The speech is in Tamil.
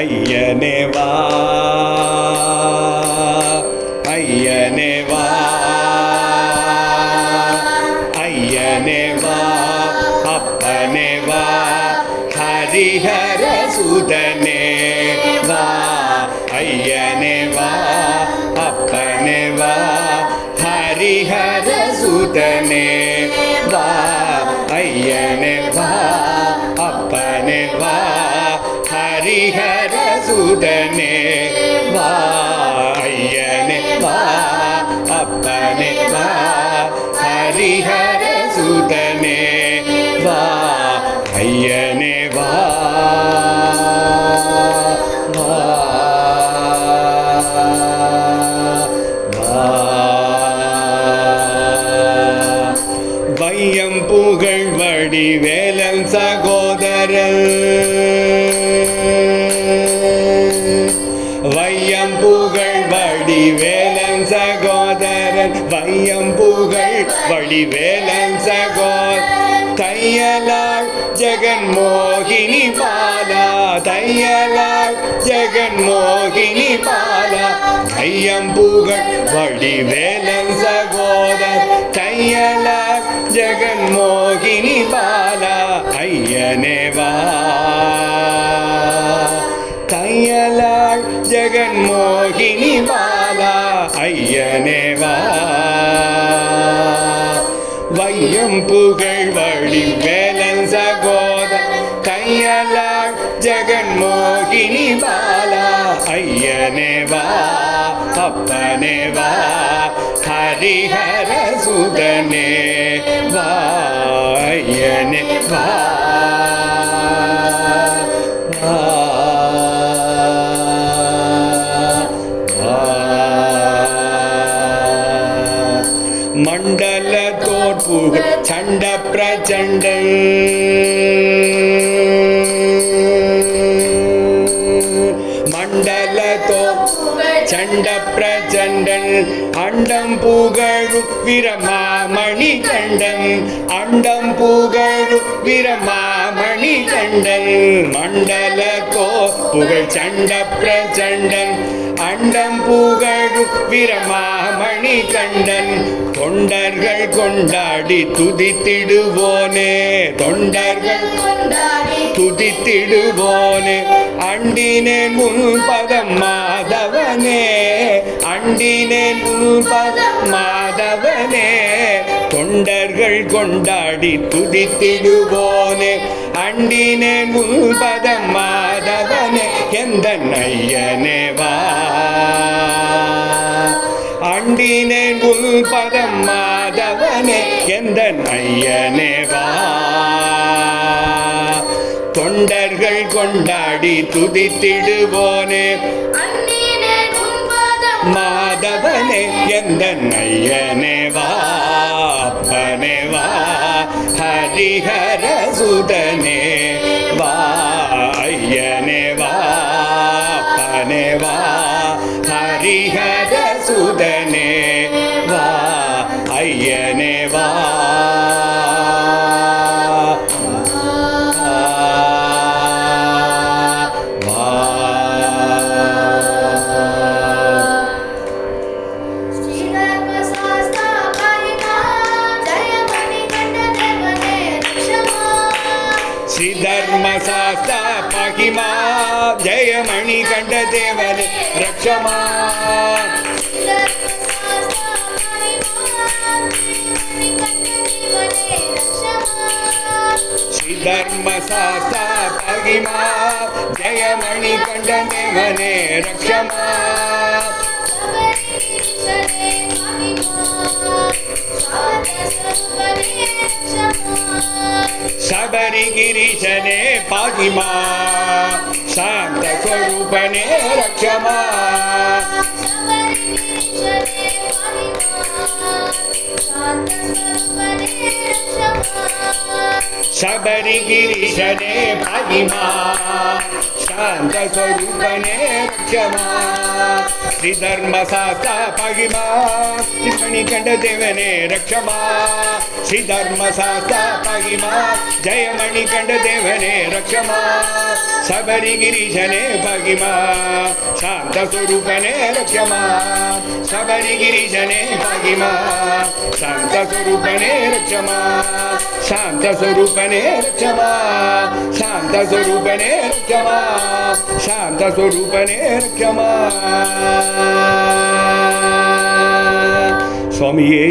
ஐயனே வா ஐயனே வா ஐயனே வா ஹரிஹர சுதனே வா ஐயனே வா அப்பனே வா. ஹரிஹர சுதனே வா ஐயனே. வையம்புகள் வையம் புகழ் வடிவேலன் சகோதரன் தையலாள் ஜெகன் மோகினி பாலா தையலாள் ஜெகன் மோகினி பாலா. ஐயம் புகழ் வடிவேலன் சகோதர். தையலாள் ஜெகன் மோகினி பாலா ஐயனே வா. தையலாள் ஜெகன் மோகினி பாலா. ஐயனே வா. வையம் புகழ் வழி வேலன் சகோத கையலாள் ஜெகன் மோகினி பாலா. ஐயனே வா அப்பனே வா ஹரிஹர சுதனே வா. ஐயனே வா. மண்டல தோற்புகள் சண்ட பிரச்சண்டன். மண்டல தோ சண்ட பிரச்சண்டன். அண்டம் புகழு விரமாமணி கண்டன் அண்டம் புகழு விரமாமணி கண்டன் மண்டல தோ புகழ் சண்ட பிரச்சண்டன். அண்டம் புகழு விரமாமணி கண்டன் தொண்டர்கள் கொண்டாடி துதித்திடுவோனே. தொண்டர்கள் துதித்திடுவோனே. அண்டினேன் முன் பதம் மாதவனே. அண்டினேன் முன் பதம் மாதவனே. தொண்டர்கள் கொண்டாடி துதித்திடுவோனே. அண்டினேன் முன் பதம் மாதவனே எந்த நையனே வா. அண்டினேன் உள் பதம் மாதவனே எந்த நையனே வா. தொண்டர்கள் கொண்டாடி துதித்திடுவோனே. மாதவனே எந்த நையனே வா. அப்பனே வா ஹரிஹர சுதனே வா ஐயனே வா அப்பனே வா ஹரிஹர சுதனே வா ஐயனே வா வா ஸ்ரீதர்ம சாஸ்தா பகிமா ஜெயமணி கண்ட தேவனே ரக்ஷமா ஸ்ரீதர்ம சாஸ்தா பகிமா ஜெயமணி கண்ட தேவனே ரக்ஷமா शबरिगिरीशने पाहि मा शान्तस्वरूपणे रक्ष मा शबरिगिरीशने पाहि मा शान्तस्वरूपने रक्षमा श्रीधर्मशास्ता पाहिमा श्रीमणिकण्ठदेवने रक्षमा श्रीधर्मशास्ता पाहिमा जयमणिकण्ठदेवने रक्षमा शबरिगिरीशने पाहिमा शान्तस्वरूपने रक्षमा शबरिगिरीशने पाहिमा शान्तस्वरूपने रक्षमा शान्तस्वरूपने रक्षमा शान्तस्वरूपने रक्षमा శాంతస్వరూపనే రక్షమా. స్వామియే